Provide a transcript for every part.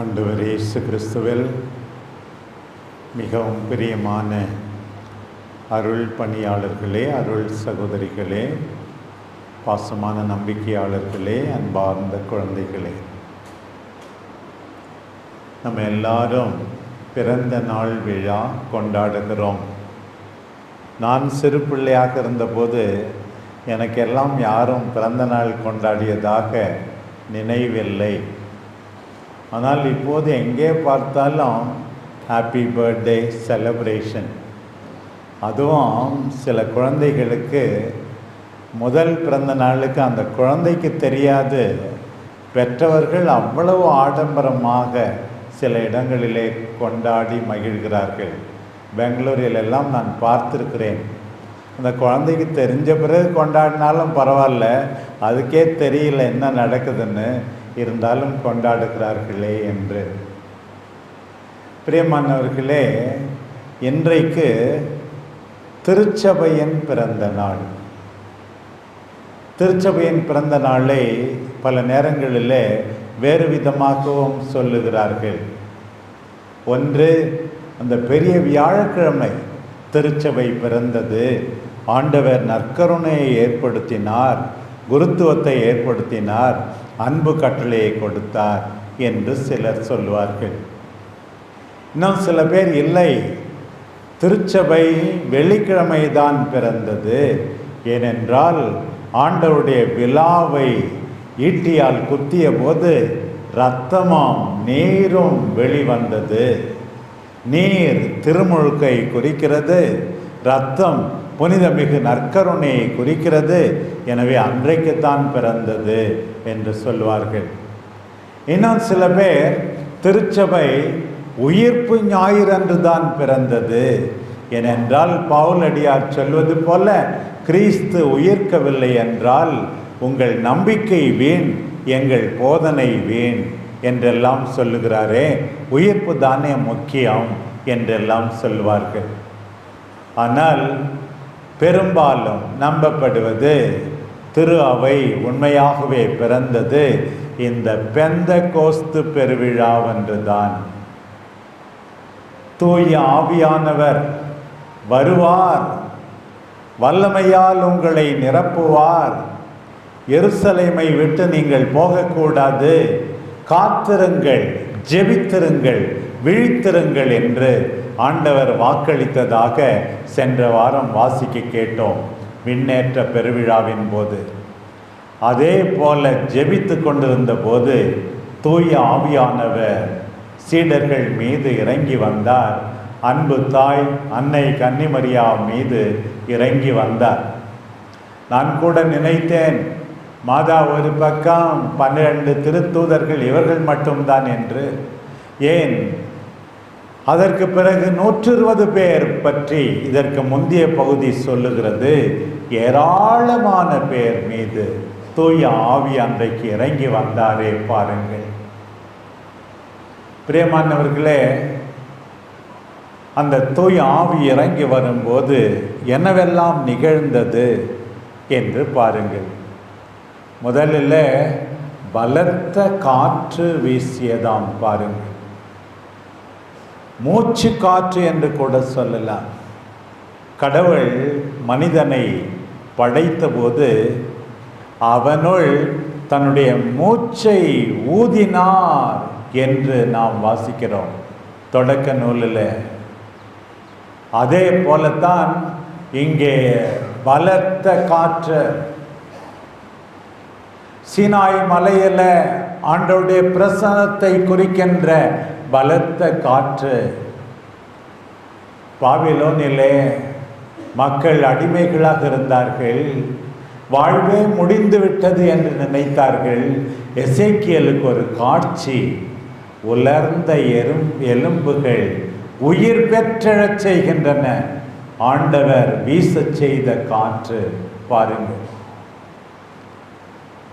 ஆண்டவர் இயேசு கிறிஸ்துவில் மிகவும் பிரியமான அருள் பணியாளர்களே அருள் சகோதரிகளே பாசமான நம்பிக்கையாளர்களே அன்பார்ந்த குழந்தைகளே. நம்ம எல்லாரும் பிறந்த நாள் விழா கொண்டாடுகிறோம். நான் சிறு பிள்ளையாக இருந்தபோது எனக்கெல்லாம் யாரும் பிறந்த நாள் கொண்டாடியதாக நினைவில்லை. ஆனால் இப்போது எங்கே பார்த்தாலும் ஹாப்பி பர்த்டே செலப்ரேஷன் அதுவும் சில குழந்தைகளுக்கு முதல் பிறந்த நாளுக்கு அந்த குழந்தைக்கு தெரியாது. பெற்றவர்கள் அவ்வளவு ஆடம்பரமாக சில இடங்களிலே கொண்டாடி மகிழ்கிறார்கள். பெங்களூரிலெல்லாம் நான் பார்த்துருக்கிறேன். அந்த குழந்தைக்கு தெரிஞ்ச பிறகு கொண்டாடினாலும் பரவாயில்ல. அதுக்கே தெரியல என்ன நடக்குதுன்னு. இருந்தாலும் கொண்டாடுகிறார்களே என்று. பிரியமானவர்களே இன்றைக்கு திருச்சபையின் பிறந்த நாள். திருச்சபையின் பிறந்த நாளை பல நேரங்களிலே வேறு விதமாகவும் சொல்லுகிறார்கள். ஒன்று அந்த பெரிய வியாழக்கிழமை திருச்சபை பிறந்தது. ஆண்டவர் நற்கருணையை ஏற்படுத்தினார் குருத்துவத்தை ஏற்படுத்தினார். அன்பு கட்டளையை கொடுத்தார் என்று சிலர் சொல்வார்கள். இன்னும் சில பேர் இல்லை திருச்சபை வெள்ளிக்கிழமை தான் பிறந்தது. ஏனென்றால் ஆண்டவருடைய விழாவை ஈட்டியால் குத்திய போது இரத்தமும் நீரும் வெளிவந்தது. நீர் திருமுழுக்கை குறிக்கிறது. ரத்தம் புனிதமிகு நற்கருணையை குறிக்கிறது. எனவே அன்றைக்குத்தான் பிறந்தது என்று சொல்வார்கள். இன்னும் சில பேர் திருச்சபை உயிர்ப்பு ஞாயிறன்று தான் பிறந்தது. ஏனென்றால் பவுலடியார் சொல்வது போல கிறிஸ்து உயிர்க்கவில்லை என்றால் உங்கள் நம்பிக்கை வீண் எங்கள் போதனை வீண் என்றெல்லாம் சொல்லுகிறாரே. உயிர்ப்பு தானே முக்கியம் என்றெல்லாம் சொல்வார்கள். ஆனால் பெரும்பாலும் நம்பப்படுவது திரு அவை உண்மையாகவே பிறந்தது இந்த பெந்த கோஸ்து பெருவிழாவென்றுதான் தூய ஆவியானவர் வருவார் வல்லமையால் உங்களை நிரப்புவார். எருசலேமை விட்டு நீங்கள் போகக்கூடாது காத்திருங்கள் ஜெபித்திருங்கள் விழித்திருங்கள் என்று ஆண்டவர் வாக்களித்ததாக சென்ற வாரம் வாசிக்க கேட்டோம். விண்ணேற்ற பெருவிழாவின் போது. அதே போல ஜெபித்து கொண்டிருந்த போது தூய ஆவியானவர் சீடர்கள் மீது இறங்கி வந்தார். அன்பு தாய் அன்னை கன்னிமரியா மீது இறங்கி வந்தார். நான் கூட நினைத்தேன் மாதா ஒரு பக்கம் பன்னிரண்டு திருத்தூதர்கள் இவர்கள் மட்டும்தான் என்று. ஏன்? அதற்கு பிறகு நூற்று இருபது பேர் பற்றி இதற்கு முந்தைய பகுதி சொல்லுகிறது. ஏராளமான பேர் மீது தூய ஆவி அன்றைக்கு இறங்கி வந்தாரே பாருங்கள். பிரியமானவர்களே அந்த தூய் ஆவி இறங்கி வரும்போது என்னவெல்லாம் நிகழ்ந்தது என்று பாருங்கள். முதலில் பலத்த காற்று வீசியதாம் பாருங்கள். மூச்சு காற்று என்று கூட சொல்லலாம். கடவுள் மனிதனை படைத்தபோது அவனுள் தன்னுடைய மூச்சை ஊதினார் என்று நாம் வாசிக்கிறோம். தொடக்க நூலில். அதே போலத்தான் இங்கே பலத்த காற்று. சீனாய் மலையில் ஆண்டோடைய பிரசனத்தை குறிக்கின்ற பலத்த காற்று. பாபிலோனிலே மக்கள் அடிமைகளாக இருந்தார்கள். வாழ்வே முடிந்துவிட்டது என்று நினைத்தார்கள். எசேக்கியலுக்கு ஒரு காட்சி. உலர்ந்த எறும் எலும்புகள் உயிர் பெற்றெழச் செய்கின்றன. ஆண்டவர் வீசச் செய்த காற்று பாருங்கள்.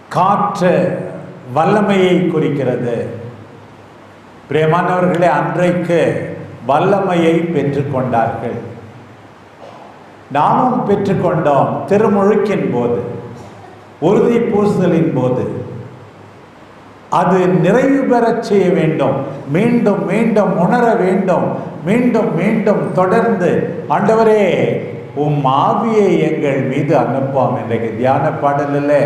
காற்று வல்லமையை குறிக்கிறது. பிரேமானவர்களே அன்றைக்கு வல்லமையை பெற்றுக்கொண்டார்கள். நாமும் பெற்றுக்கொண்டோம் திருமுழுக்கின் போது உறுதி பூசுதலின் போது. அது நிறைவு பெறச் செய்ய வேண்டும். மீண்டும் மீண்டும் உணர வேண்டும். மீண்டும் மீண்டும் தொடர்ந்து ஆண்டவரே உம் ஆவியை எங்கள் மீது அனுப்பாம் இன்றைக்கு தியான பாடலில்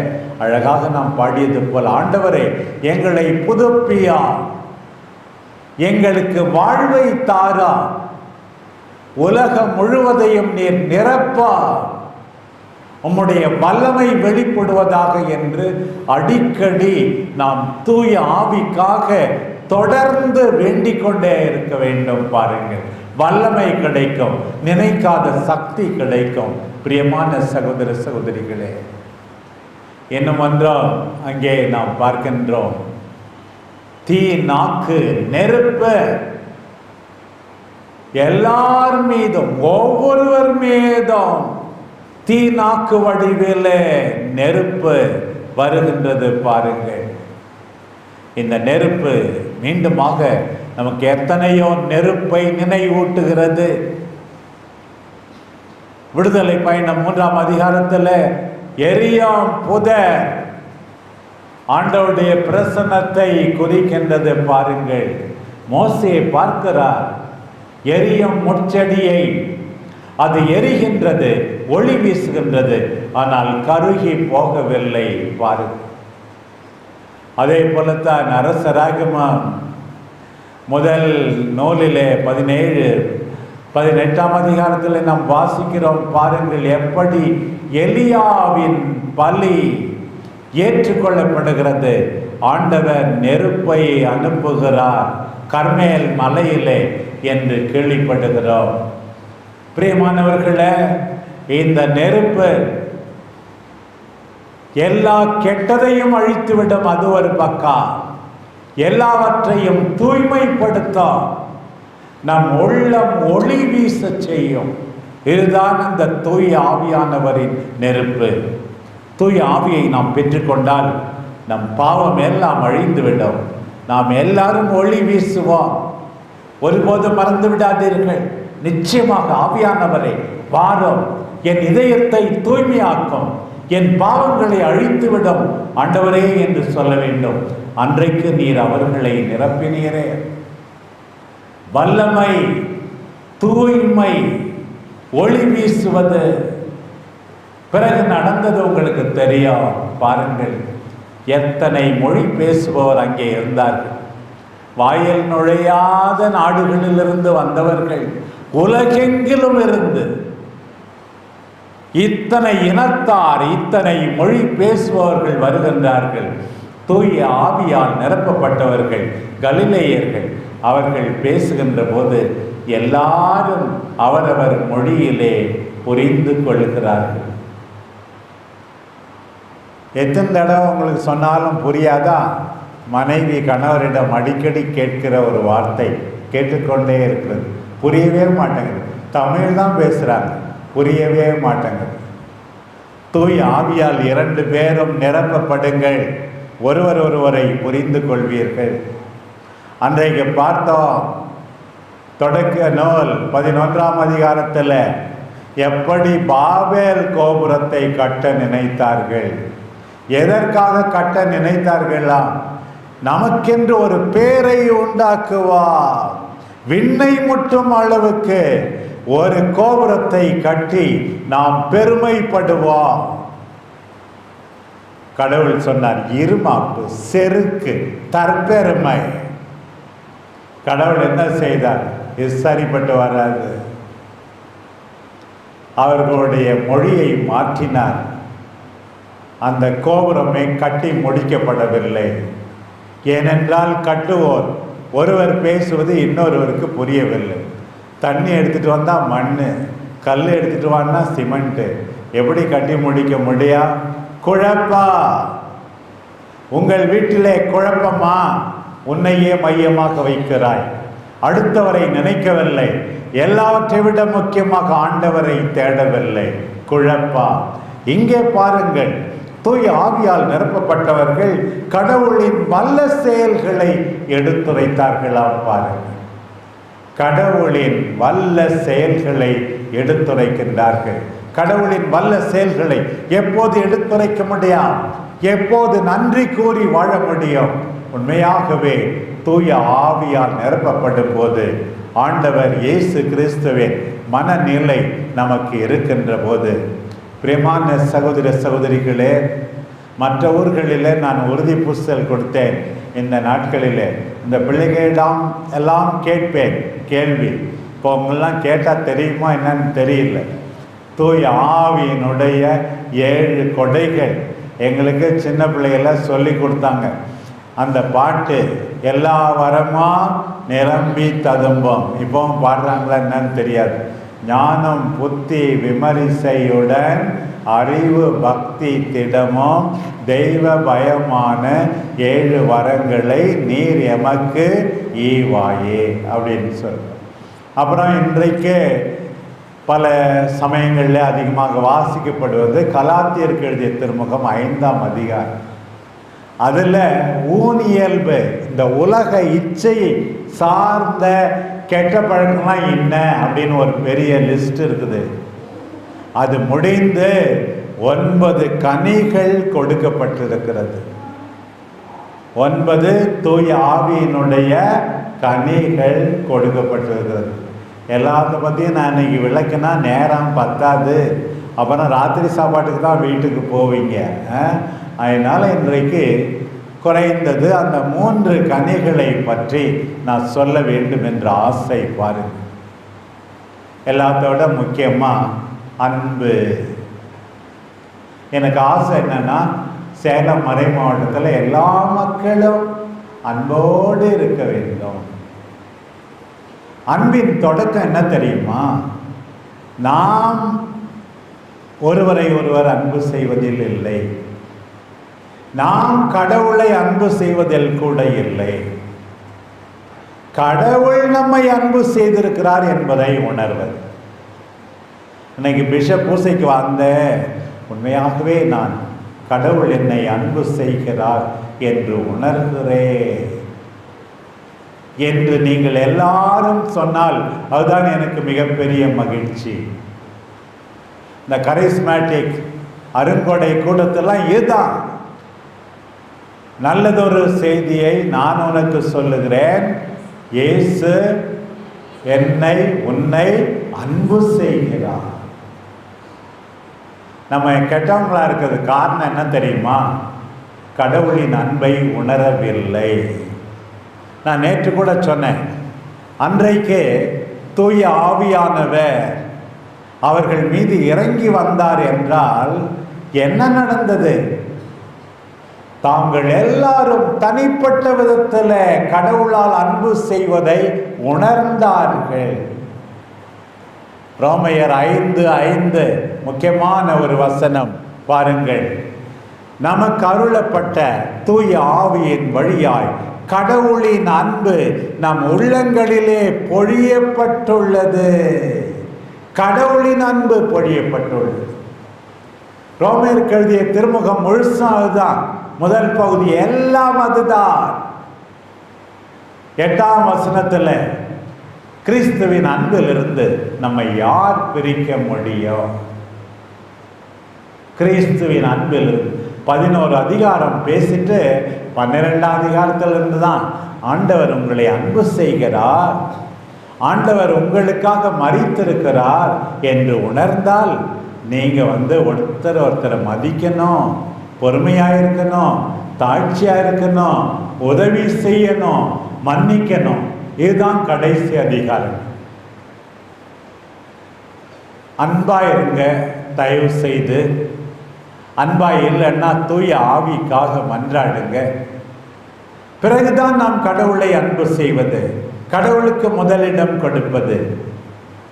அழகாக நாம் பாடியது போல் ஆண்டவரே எங்களை புதுப்பியா எங்களுக்கு வாழ்வை தாரா. உலகம் முழுவதையும் நீர் நிரப்பா. உம்முடைய வல்லமை வெளிப்படுவதாக என்று அடிக்கடி நாம் தூய ஆவிக்காக தொடர்ந்து வேண்டிக் கொண்டே இருக்க வேண்டும் பாருங்கள். வல்லமை கிடைக்கும் நினைக்காத சக்தி கிடைக்கும். பிரியமான சகோதர சகோதரிகளே இன்னும் அங்கே நாம் பார்க்கின்றோம். தீ நாக்கு நெருப்பு. எல்லார் மீதும் ஒவ்வொருவர் மீதும் தீ நாக்கு வடிவிலே நெருப்பு வருகின்றது பாருங்கள். இந்த நெருப்பு மீண்டுமாக நமக்கு எத்தனையோ நெருப்பை நினைவூட்டுகிறது. விடுதலை பயணம் மூன்றாம் அதிகாரத்தில் எரியாம் புத ஆண்டவருடைய பிரசன்னத்தை குறிக்கின்றது பாருங்கள். மோசே பார்க்கிறார் எரியும் முச்செடியை அது எரிகின்றது ஒளி வீசுகின்றது ஆனால் கருகி போகவில்லை பாருங்கள். அதே போலத்தான் அரசராகமம். முதல் நூலிலே பதினேழு பதினெட்டாம் அதிகாரத்தில் நாம் வாசிக்கிறோம் பாருங்கள் எப்படி எலியாவின் பலி ஏற்றுக்கொள்ளப்படுகிறது. ஆண்டவர் நெருப்பை அனுப்புகிறார். கர்மேல் மலையிலே என்று கேள்விப்படுகிறோம். பிரியமானவர்களே இந்த நெருப்பு எல்லா கெட்டதையும் அழித்துவிடும். அது ஒரு பக்கம் எல்லாவற்றையும் தூய்மைப்படுத்தும். நம் உள்ளம் ஒளி வீச செய்யும். இதுதான் அந்த தூய் ஆவியானவரின் நெருப்பு. தூய ஆவியை நாம் பெற்றுக்கொண்டால் நம் பாவம் எல்லாம் அழிந்துவிடும். நாம் எல்லாரும் ஒளி வீசுவோம். ஒருபோதும் மறந்து விடாதீர்கள். நிச்சயமாக ஆவியானவரை வாரம். என் இதயத்தை தூய்மையாக்கும். என் பாவங்களை அழித்துவிடும் ஆண்டவரே என்று சொல்ல வேண்டும். அன்றைக்கு நீர் அவர்களை நிரப்பினீரே. வல்லமை தூய்மை ஒளி வீசுவது பிறகு நடந்தது உங்களுக்கு தெரியும். பாருங்கள் எத்தனை மொழி பேசுபவர் அங்கே இருந்தார்கள். வாயில் நுழையாத நாடுகளிலிருந்து வந்தவர்கள் உலகெங்கிலும் இருந்து. இத்தனை இனத்தார் இத்தனை மொழி பேசுபவர்கள் வருகின்றார்கள். தூய ஆவியால் நிரப்பப்பட்டவர்கள் கலிலேயர்கள். அவர்கள் பேசுகின்ற போது எல்லாரும் அவரவர் மொழியிலே புரிந்து கொள்கிறார்கள். எத்தனை தடவை உங்களுக்கு சொன்னாலும் புரியாதா? மனைவி கணவரிடம் அடிக்கடி கேட்கிற ஒரு வார்த்தை கேட்டுக்கொண்டே இருக்கிறது. புரியவே மாட்டேங்குது. தமிழ் தான் பேசுகிறாங்க புரியவே மாட்டேங்குது. தூய் ஆவியால் இரண்டு பேரும் நிரப்பப்படுங்கள். ஒருவர் ஒருவரை புரிந்து கொள்வீர்கள். அன்றைக்கு பார்த்தோம். தொடக்க நூல் பதினொன்றாம் அதிகாரத்தில் எப்படி பாபேல் கோபுரத்தை கட்ட நினைத்தார்கள்? எதற்காக கட்ட நினைத்தார்களா? நமக்கென்று ஒரு பேரை உண்டாக்குவா விண்ணை முட்டும் அளவுக்கு ஒரு கோபுரத்தை கட்டி நாம் பெருமைப்படுவோம். கடவுள் சொன்னார் இருமாப்பு செருக்கு தற்பெருமை. கடவுள் என்ன செய்தார்? இது சரிப்பட்டு வராது. அவர்களுடைய மொழியை மாற்றினார். அந்த கோபுரமே கட்டி முடிக்கப்படவில்லை. ஏனென்றால் கட்டுவோர் ஒருவர் பேசுவது இன்னொருவருக்கு புரியவில்லை. தண்ணி எடுத்துகிட்டு வந்தால் மண் கல் எடுத்துகிட்டு வான்னா சிமெண்ட்டு. எப்படி கட்டி முடிக்க முடியா? குழப்பா. உங்கள் வீட்டிலே குழப்பமா? உன்னையே மையமாக வைக்கிறாய். அடுத்தவரை நினைக்கவில்லை. எல்லாவற்றை விட முக்கியமாக ஆண்டவரை தேடவில்லை. குழப்பா. இங்கே பாருங்கள் தூய் ஆவியால் நிரப்பப்பட்டவர்கள் கடவுளின் வல்ல செயல்களை எடுத்துரைத்தார்களாம் பாருங்கள். கடவுளின் வல்ல செயல்களை எடுத்துரைக்கின்றார்கள் கடவுளின் வல்ல செயல்களை எப்போது எடுத்துரைக்க முடியும்? எப்போது நன்றி கூறி வாழ முடியும்? உண்மையாகவே தூய ஆவியால் நிரப்பப்படும் போது ஆண்டவர் இயேசு கிறிஸ்துவின் மனநிலை நமக்கு இருக்கின்ற போது பிரியமான சகோதர சகோதரிகளே மற்ற ஊர்களிலே நான் உறுதி பூசல் கொடுத்தேன். இந்த நாட்களிலே இந்த பிள்ளைகளிடம் எல்லாம் கேட்பேன் கேள்வி. இப்போ உங்களெலாம் கேட்டால் தெரியுமா என்னன்னு தெரியல. தூய் ஆவியினுடைய ஏழு கொடைகள் எங்களுக்கு சின்ன பிள்ளைகள சொல்லி கொடுத்தாங்க. அந்த பாட்டு எல்லா வரமாக நிரம்பி ததும்பும். இப்போவும் பாடுறாங்களா என்னன்னு தெரியாது. ஞானம் புத்தி விமரிசையுடன் அறிவு பக்தி திடமும் தெய்வ பயமான ஏழு வரங்களை நீர் எமக்கு ஈவாயே அப்படின்னு சொல்கிறோம் அப்புறம் இன்றைக்கு பல சமயங்களில் அதிகமாக வாசிக்கப்படுவது கலாத்தியருக்கு எழுதிய திருமுகம் ஐந்தாம் அதிகாரம். அதில் ஊனியல்பு இந்த உலக இச்சையை சார்ந்த கெட்ட பழக்கம்லாம் என்ன அப்படின்னு ஒரு பெரிய லிஸ்ட் இருக்குது. அது முடிந்து ஒன்பது கனிகள் கொடுக்கப்பட்டிருக்கிறது. ஒன்பது தூய ஆவியினுடைய கனிகள் கொடுக்கப்பட்டிருக்கிறது. எல்லாத்த பற்றியும் நான் இன்னைக்கு விளக்குனா நேரம் பத்தாது. அப்புறம் ராத்திரி சாப்பாட்டுக்கு தான் வீட்டுக்கு போவீங்க. அதனால் இன்றைக்கு குறைந்தது அந்த மூன்று கனிகளை பற்றி நான் சொல்ல வேண்டும் என்ற ஆசை பாருங்க. எல்லாத்தோட முக்கியமாக அன்பு. எனக்கு ஆசை என்னன்னா சேலம் மறை மாவட்டத்தில் எல்லா மக்களும் அன்போடு இருக்க வேண்டும். அன்பின் தொடக்கம் என்ன தெரியுமா? நாம் ஒருவரை ஒருவர் அன்பு செய்வதில் இல்லை. நாம் கடவுளை அன்பு செய்வதில் கூட இல்லை. கடவுள் நம்மை அன்பு செய்திருக்கிறார் என்பதை உணர்வது. இன்னைக்கு பிஷப் பூசைக்கு வந்த உண்மையாகவே நான் கடவுள் என்னை அன்பு செய்கிறார் என்று உணர்கிறேன். என்று நீங்கள் எல்லாரும் சொன்னால் அதுதான் எனக்கு மிகப்பெரிய மகிழ்ச்சி. இந்த கரிஸ்மேட்டிக் அருங்கொடை கூட்டத்தெல்லாம் இதுதான். நல்லதொரு செய்தியை நான் உனக்கு சொல்லுகிறேன். இயேசு என்னை உன்னை அன்பு செய்கிறார். நம்ம கெட்டவங்களா இருக்கிறது காரணம் என்ன தெரியுமா? கடவுளின் அன்பை உணரவில்லை. நான் நேற்று கூட சொன்னேன். அன்றைக்கு தூய ஆவியானவர் அவர்கள் மீது இறங்கி வந்தார் என்றால் என்ன நடந்தது? தாங்கள் எல்லாரும் தனிப்பட்ட விதத்தில் கடவுளால் அன்பு செய்வதை உணர்ந்தார்கள். ரோமையர் ஐந்து ஐந்து முக்கியமான ஒரு வசனம் பாருங்கள். நமக்கு அருளப்பட்ட தூய ஆவியின் வழியாய் கடவுளின் அன்பு நம் உள்ளங்களிலே பொழியப்பட்டுள்ளது. கடவுளின் அன்பு பொழியப்பட்டுள்ளது. ரோமையர் எழுதிய திருமுகம் முழுசும் முதல் பகுதி எல்லாம் அதுதான். எட்டாம் வசனத்துல கிறிஸ்துவின் அன்பிலிருந்து நம்மை யார் பிரிக்க முடியும்? கிறிஸ்துவின் அன்பிலிருந்து பதினோரு அதிகாரம் பேசிட்டு பன்னிரெண்டாம் அதிகாரத்திலிருந்து தான் ஆண்டவர் உங்களை அன்பு செய்கிறார். ஆண்டவர் உங்களுக்காக மறித்திருக்கிறார் என்று உணர்ந்தால் நீங்க வந்து ஒருத்தர் ஒருத்தரை மதிக்கணும். பொறுமையாக இருக்கணும் தாழ்ச்சியாக இருக்கணும் உதவி செய்யணும் மன்னிக்கணும். இதுதான் கடைசி அதிகாரம். அன்பா இருங்க தயவு செய்து. அன்பா இல்லைன்னா தூய ஆவிக்காக மன்றாடுங்க. பிறகுதான் நாம் கடவுளை அன்பு செய்வது கடவுளுக்கு முதலிடம் கொடுப்பது.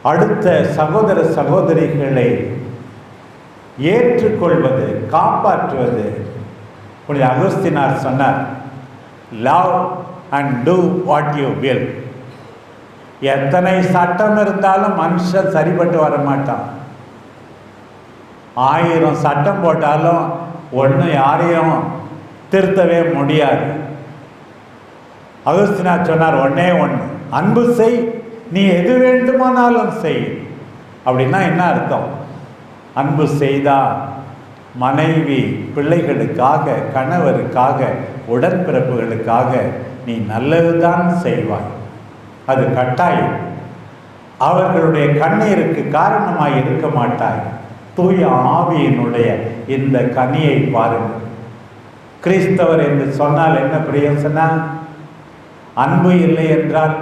அடுத்த சகோதர சகோதரிகளை ஏற்றுக்கொள்வது காப்பாற்றுவது. புனித அகஸ்தினார் சொன்னார் love and do what you will எத்தனை சட்டம் இருந்தாலும் மனுஷன் சரிப்பட்டு வர மாட்டான். ஆயிரம் சட்டம் போட்டாலும் ஒன்று யாரையும் திருத்தவே முடியாது. அகஸ்தினா சொன்னார் ஒன்னே ஒன்று அன்பு செய். நீ எது வேண்டுமானாலும் செய். அப்படின்னா என்ன அர்த்தம்? அன்பு செய்தால் மனைவி பிள்ளைகளுக்காக கணவருக்காக உடன்பிறப்புகளுக்காக நீ நல்லதுதான் செய்வாய். அது கட்டாயம். அவர்களுடைய கண்ணீருக்கு காரணமாய் இருக்க மாட்டாய். தூய ஆவியினுடைய இந்த கனியை பாருங்கள். கிறிஸ்தவர் என்று சொன்னால் என்ன பிரயோசனம் அன்பு இல்லை என்றால்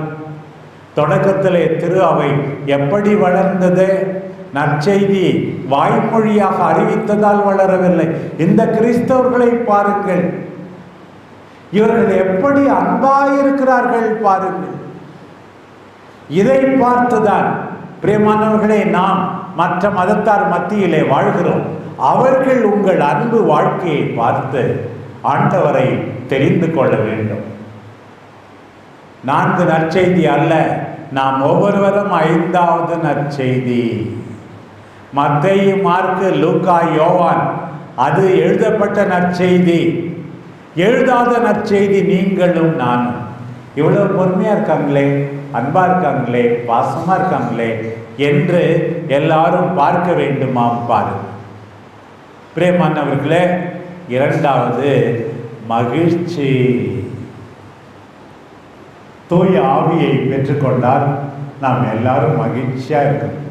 தொடக்கத்திலே திரு அவை எப்படி வளர்ந்தது? நற்செய்தி வாய்மொழியாக அறிவித்ததால் வளரவில்லை. இந்த கிறிஸ்தவர்களை பாருங்கள். இவர்கள் எப்படி அன்பாயிருக்கிறார்கள் பாருங்கள். இதை பார்த்துதான் பிரியமானவர்களே நாம் மற்ற மதத்தார் மத்தியிலே வாழ்கிறோம். அவர்கள் உங்கள் அன்பு வாழ்க்கையை பார்த்து ஆண்டவரை தெரிந்து கொள்ள வேண்டும். நான்கு நற்செய்தி அல்ல நாம் ஒவ்வொருவரும் ஐந்தாவது நற்செய்தி. மத்தேயு மார்க்கு லூக்கா யோவான் அது எழுதப்பட்ட நற்செய்தி. எழுதாத நற்செய்தி நீங்களும் நானும். இவ்வளவு பொறுமையா இருக்காங்களே அன்பா இருக்காங்களே பாசமா இருக்காங்களே என்று எல்லாரும் பார்க்க வேண்டுமாம் பாரு. பிரேமானவர்களே இரண்டாவது மகிழ்ச்சி. தூய ஆவியை பெற்றுக்கொண்டால் நாம் எல்லாரும் மகிழ்ச்சியாக இருக்கணும்.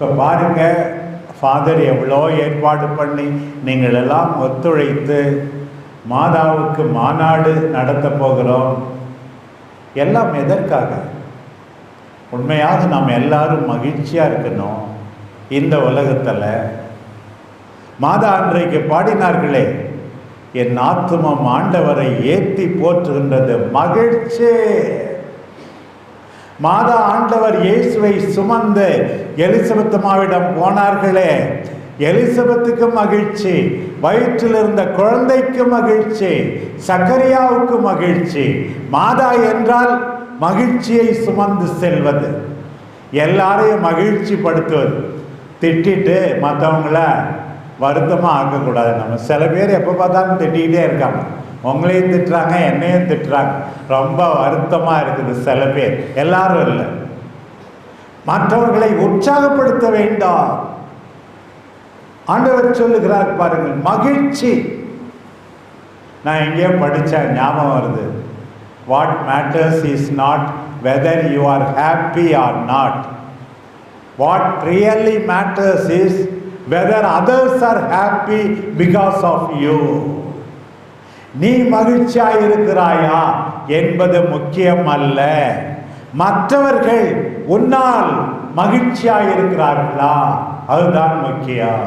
இப்போ பாருங்கள் ஃபாதர் எவ்வளோ ஏற்பாடு பண்ணி நீங்கள் எல்லாம் ஒத்துழைத்து மாதாவுக்கு மாநாடு நடத்த போகிறோம். எல்லாம் எதற்காக? உண்மையாக நாம் எல்லாரும் மகிழ்ச்சியாக இருக்கணும் இந்த உலகத்தில். மாதா அன்றைக்கு பாடினார்களே என் ஆத்துமம் ஆண்டவரை ஏற்றி போற்றுகின்றது மகிழ்ச்சி. மாதா ஆண்டவர் இயேசுவை சுமந்து எலிசபெத் மாவிடம் போனார்களே எலிசபெத்துக்கு மகிழ்ச்சி வயிற்றில் இருந்த குழந்தைக்கு மகிழ்ச்சி சக்கரியாவுக்கு மகிழ்ச்சி மாதா என்றால் மகிழ்ச்சியை சுமந்து செல்வது. எல்லாரையும் மகிழ்ச்சி படுத்துவது திட்டிட்டு மற்றவங்கள வருத்தமாக ஆக்கக்கூடாது நம்ம. சில பேர் எப்போ பார்த்தாலும் திட்டிக்கிட்டே இருக்காங்க. உங்களையும் திட்டுறாங்க என்னையும் திட்டுறாங்க. ரொம்ப வருத்தமாக இருக்குது சில பேர். எல்லாரும் இல்லை. மற்றவர்களை உற்சாகப்படுத்த வேண்டாம். ஆண்டவர் சொல்லுகிறார் பாருங்கள் மகிழ்ச்சி. நான் எங்கேயோ படித்தேன் ஞாபகம் வருது. What matters is not whether you are happy or not what really matters is whether others are happy because of you நீ மகிழ்ச்சியாக இருக்கிறாயா என்பது முக்கியம் அல்ல மற்றவர்கள் உன்னால் மகிழ்ச்சியாக இருக்கிறார்களா அதுதான் முக்கியம்.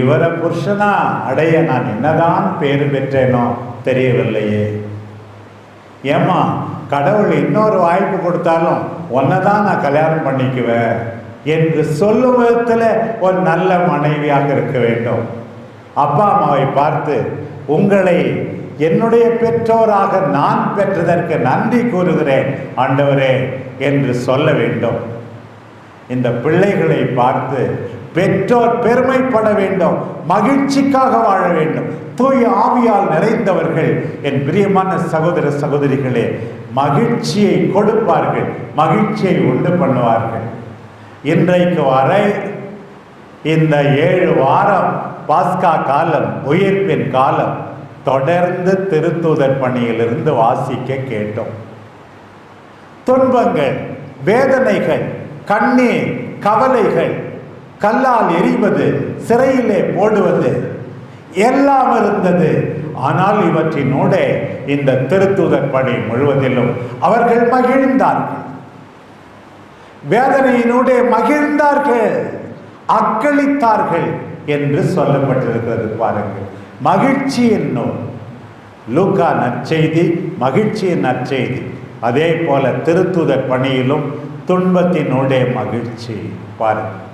இவரை புருஷனா அடைய நான் என்னதான் பேரு பெற்றேனோ தெரியவில்லையே. ஏமா கடவுள் இன்னொரு வாய்ப்பு கொடுத்தாலும் உன்னை தான் நான் கல்யாணம் பண்ணிக்குவேன் என்று சொல்லும் விதத்தில் ஒரு நல்ல மனைவியாக இருக்க வேண்டும். அப்பா அம்மாவை பார்த்து உங்களை என்னுடைய பெற்றோராக நான் பெற்றதற்கு நன்றி கூறுகிறேன் ஆண்டவரே என்று சொல்ல வேண்டும். இந்த பிள்ளைகளை பார்த்து பெற்றோர் பெருமைப்பட வேண்டும் மகிழ்ச்சிக்காக வாழ வேண்டும். தூய் ஆவியால் நிறைந்தவர்கள் என் பிரியமான சகோதர சகோதரிகளே மகிழ்ச்சியை கொடுப்பார்கள் மகிழ்ச்சியை உண்டு பண்ணுவார்கள். இன்றைக்கு வரை இந்த ஏழு வாரம் பாஸ்கா காலம் உயிர்ப்பின் காலம். தொடர்ந்து திருத்துதர் பணியிலிருந்து வாசிக்க கேட்டோம். துன்பங்கள் வேதனைகள் கண்ணீர் கவலைகள் கல்லால் எரிவது சிறையிலே போடுவது எல்லாம் இருந்தது. ஆனால் இவற்றினோட இந்த திருத்துதர் பணி முழுவதிலும் அவர்கள் மகிழ்ந்தார்கள். வேதனையினூடே மகிழ்ந்தார்கள் அக்களித்தார்கள் என்று சொல்லப்பட்டிருக்கிறது பாருங்கள். மகிழ்ச்சி என்னும் லூக்கா நற்செய்தி மகிழ்ச்சியின் நற்செய்தி. அதே போல திருத்துதர் பணியிலும் துன்பத்தினுடைய மகிழ்ச்சி. பாருங்கள்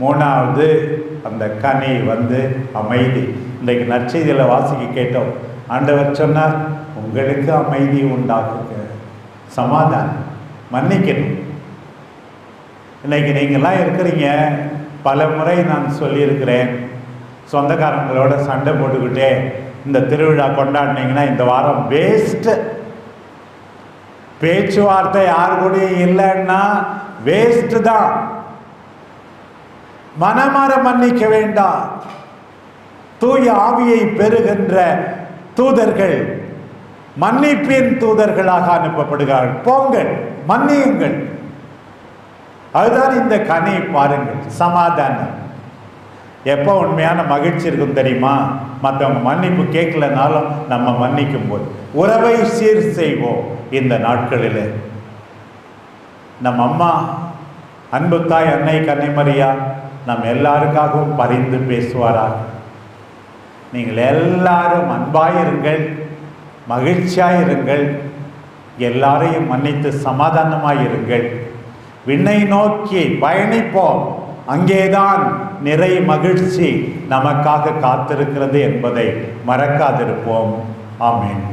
மூணாவது அந்த கனி வந்து அமைதி. இன்றைக்கு நற்செய்தியில் வாசிக்க கேட்டோம். ஆண்டவர் சொன்னார் உங்களுக்கு அமைதி உண்டாக்குங்க. சமாதானம். மன்னிக்கணும். இன்னைக்கு நீங்களாம் இருக்கிறீங்க. பல முறை நான் சொல்லியிருக்கிறேன். சொந்தக்காரங்களோட சண்டை போட்டுக்கிட்டே இந்த திருவிழா கொண்டாடினீங்கன்னா இந்த வாரம் வேஸ்ட்டு பேச்சுவார்த்தை யார் கூடயும் இல்லைன்னா வேஸ்ட்டு தான். மனமாற மன்னிக்க வேண்டாம். தூய ஆவியை பெறுகின்ற தூதர்கள் மன்னிப்பின் தூதர்களாக அனுப்பப்படுகிறார்கள். போங்கள் மன்னியுங்கள். அதுதான் இந்த கனி பாருங்கள். சமாதானம். எப்போ உண்மையான மகிழ்ச்சி இருக்கும் தெரியுமா? மற்றவங்க மன்னிப்பு கேட்கலனாலும் நம்ம மன்னிக்கும் போது உறவை சீர் செய்வோம் இந்த நாட்களில். நம்ம அம்மா அன்பு தாய் அன்னை கன்னிமரியா நம் எல்லாருக்காகவும் பரிந்து பேசுவாராக. நீங்கள் எல்லாரும் அன்பாயிருங்கள் மகிழ்ச்சியாயிருங்கள் எல்லாரையும் மன்னித்து சமாதானமாயிருங்கள். விண்ணை நோக்கி பயணிப்போம். அங்கேதான் நிறை மகிழ்ச்சி நமக்காக காத்திருக்கிறது என்பதை மறக்காதிருப்போம். ஆமீன்.